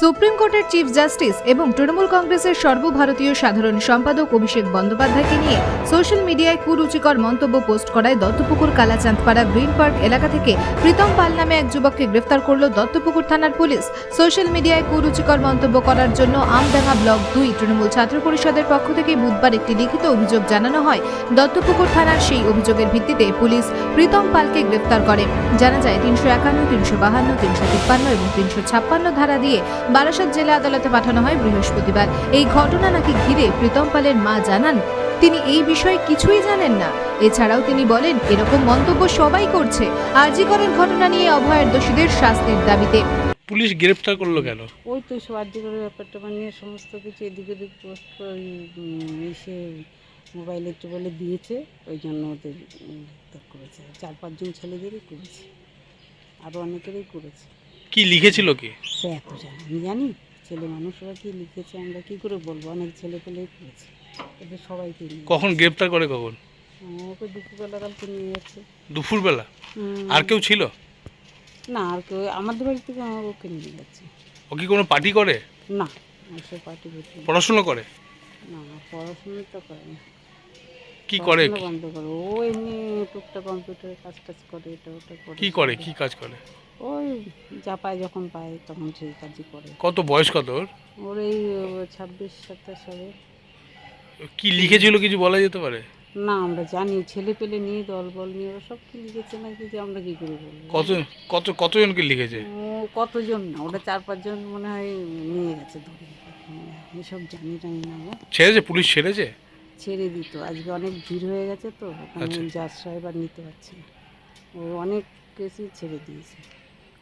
Supreme কোর্টের chief justice এবং তৃণমূল কংগ্রেসের সর্বভারতীয় সাধারণ সম্পাদক অভিষেক বন্দ্যোপাধ্যায়কে নিয়ে সোশ্যাল মিডিয়ায় কুরুচিকর মন্তব্য পোস্ট করায় দত্তপুকুর, কালাচাঁদপাড়া, গ্রিন পার্ক এলাকা থেকে প্রীতম পাল নামে এক যুবককে গ্রেফতার করল দত্তপুকুর থানার পুলিশ। সোশ্যাল মিডিয়ায় কুরুচিকর মন্তব্য করার জন্য আমডাঙ্গা ব্লক দুই তৃণমূল ছাত্র পরিষদের পক্ষ থেকে বুধবার একটি লিখিত অভিযোগ জানানো হয়। দত্তপুকুর থানার সেই অভিযোগের ভিত্তিতে পুলিশ প্রীতম পালকে গ্রেফতার করে। জানা যায়, তিনশো একান্ন, তিনশো বাহান্ন, তিনশো তিপ্পান্ন এবং তিনশো ছাপ্পান্ন ধারা দিয়ে বারাসাত জেলা আদালতে পাঠানো হয় বৃহস্পতিবার। এই ঘটনা নাকি ঘিরে প্রীতম পালের মা জানান তিনি এই বিষয়ে কিছুই জানেন না। এছাড়াও তিনি বলেন এরকম মন্তব্য সবাই করছে। আরজিকরের ঘটনা নিয়ে অভয়ের দোষীদের শাস্তির দাবিতে। পুলিশ গ্রেফতার করল কেন? ওই তো সব আর্যিকরের ব্যাপারটা নিয়ে সমস্ত কিছু এদিক ওদিক পোস্ট করে এসে মোবাইলে একটু বলে দিয়েছে। ওই জন্য ওদের করেছে। চার পাঁচজন ছেলেদেরই করেছে। আরও অনেকেরই করেছে। কি লিখেছিল কি? সে এত জানি আমি জানি। ছেলে মানুষরা কি লিখেছে আমরা কি করে বলব? অনেক ছেলে পেলেই করেছে। এদের সবাইকে নিয়ে কখন গ্রেপ্তার করে কখন? আহ, ওকে দুপুরবেলা কালকে নিয়ে যাচ্ছে দুপুরবেলা? আর কেউ ছিল? না আর কেউ আমাদের বাড়ি থেকে আমার ওকে নিয়ে যাচ্ছে ও কি কোনো পার্টি করে? না সে পার্টি পড়াশুনো করে? না পড়াশোনা তো করে না। কি করে? পড়াশোনা বন্ধ করে। ও এমনি টুকটা কম্পিউটারে কাজ টাজ করে এটা ওটা করে। কি করে? কি কাজ করে? ওই যা পায় যখন পায় তখন সেই কাজই করে। কত বয়স কত ওর? ওর এই ছাব্বিশ সাতাশ হবে। কি লিখেছিল কিছু বলা যেতে পারে? না আমরা জানি। ছেলে পেলে নিয়ে দল বল নিয়ে ওরা সব কি লিখেছে নাকি যে আমরা কি করে বলব? কত কত কতজনকে লিখেছে? ও কতজন না ওটা চার পাঁচজন মনে হয় নিয়ে গেছে ধরে। এসব জানি টানি না গো। ছেড়েছে? পুলিশ ছেড়েছে? ছেড়ে দিত। আজকে অনেক ভিড় হয়ে গেছে তো ওখানে আচ্ছা। জাজ সাহেব আর নিতে পারছে না। ও অনেক কেসই ছেড়ে দিয়েছে।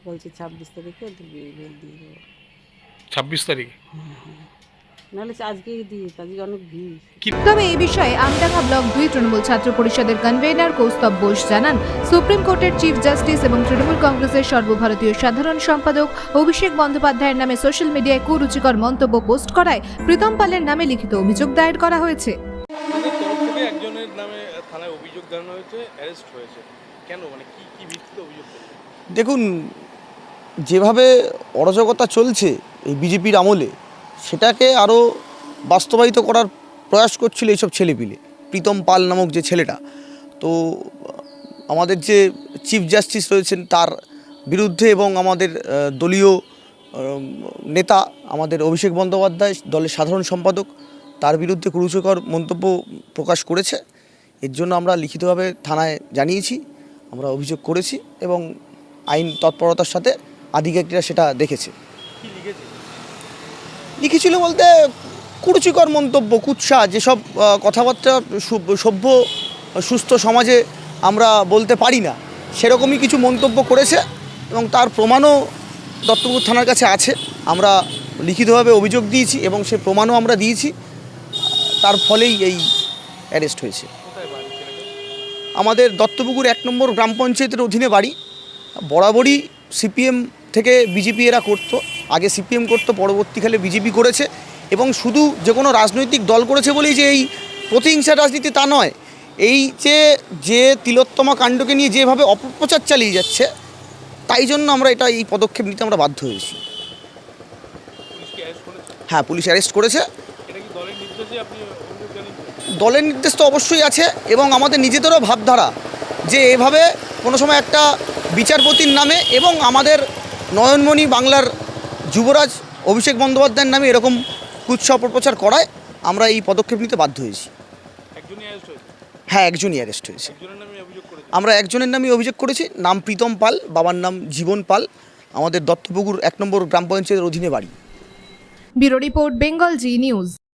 বলছে ছাব্বিশ তারিখে দিয়ে দেবো। ছাব্বিশ তারিখ? নাহলে আজকেই দিয়ে আজকে অনেক ভিড়। তবে এই বিষয়ে আমডাঙ্গা ব্লক দুই তৃণমূল ছাত্র পরিষদের কনভেনার কৌস্তব বোস জানান সুপ্রিম কোর্টের চিফ জাস্টিস এবং তৃণমূল কংগ্রেসের সর্বভারতীয় সাধারণ সম্পাদক অভিষেক বন্দ্যোপাধ্যায়ের নামে সোশ্যাল মিডিয়ায় কুরুচিকর মন্তব্য পোস্ট করায় প্রীতম পালের নামে লিখিত অভিযোগ দায়ের করা হয়েছে। তাদের তরফ থেকে একজনের নামে থানায় অভিযোগ জানানো হয়েছে অ্যারেস্ট হয়েছে। কেন? মানে কি কি ভিত্তিতে অভিযোগ দেখুন, যেভাবে অরাজকতা চলছে এই বিজেপির আমলে, সেটাকে আরও বাস্তবায়িত করার প্রয়াস করছিল এইসব ছেলেপিলে। প্রীতম পাল নামক যে ছেলেটা, তো আমাদের যে চিফ জাস্টিস রয়েছেন তার বিরুদ্ধে এবং আমাদের দলীয় নেতা আমাদের অভিষেক বন্দ্যোপাধ্যায়, দলের সাধারণ সম্পাদক তার বিরুদ্ধে কুরুচকর মন্তব্য প্রকাশ করেছে। এর জন্য আমরা লিখিতভাবে থানায় জানিয়েছি আমরা অভিযোগ করেছি এবং আইন তৎপরতার সাথে আধিকারিকরা সেটা দেখেছে। লিখেছিল বলতে কুরুচিকর মন্তব্য কুৎসা যেসব কথাবার্তা সভ্য সুস্থ সমাজে আমরা বলতে পারি না সেরকমই কিছু মন্তব্য করেছে এবং তার প্রমাণও দত্তপুর থানার কাছে আছে। আমরা লিখিতভাবে অভিযোগ দিয়েছি এবং সে প্রমাণও আমরা দিয়েছি। তার ফলেই এই অ্যারেস্ট হয়েছে। আমাদের দত্তপুকুর এক নম্বর গ্রাম পঞ্চায়েতের অধীনে বাড়ি। বরাবরই সিপিএম থেকে বিজেপি এরা করতো। আগে সিপিএম করতো, পরবর্তীকালে বিজেপি করেছে এবং শুধু যে কোনো রাজনৈতিক দল করেছে বলেই যে এই প্রতিহিংসা রাজনীতি তা নয়। এই যে যে তিলোত্তমা কাণ্ডকে নিয়ে যেভাবে অপপ্রচার চালিয়ে যাচ্ছে, তাই জন্য আমরা এটা এই পদক্ষেপ নিতে আমরা বাধ্য হয়েছি। হ্যাঁ পুলিশ অ্যারেস্ট করেছে। দলের নির্দেশে তো অবশ্যই আছে এবং আমাদের নিজেদেরও ভাবধারা যে এভাবে কোনো সময় একটা বিচারপতির নামে এবং আমাদের নয়নমণি বাংলার যুবরাজ অভিষেক বন্দ্যোপাধ্যায়ের নামে এরকম কুৎসা অপপ্রচার করায় আমরা এই পদক্ষেপ নিতে বাধ্য হয়েছি। একজনই অ্যারেস্ট হয়েছে? হ্যাঁ একজনই অ্যারেস্ট হয়েছে। একজনের নামে অভিযোগ করেছে আমরা একজনের নামে অভিযোগ করেছি। নাম প্রীতম পাল বাবার নাম জীবন পাল আমাদের দত্তপুকুর এক নম্বর গ্রাম পঞ্চায়েতের অধীনে বাড়ি। Bureau report Bengal Zee news.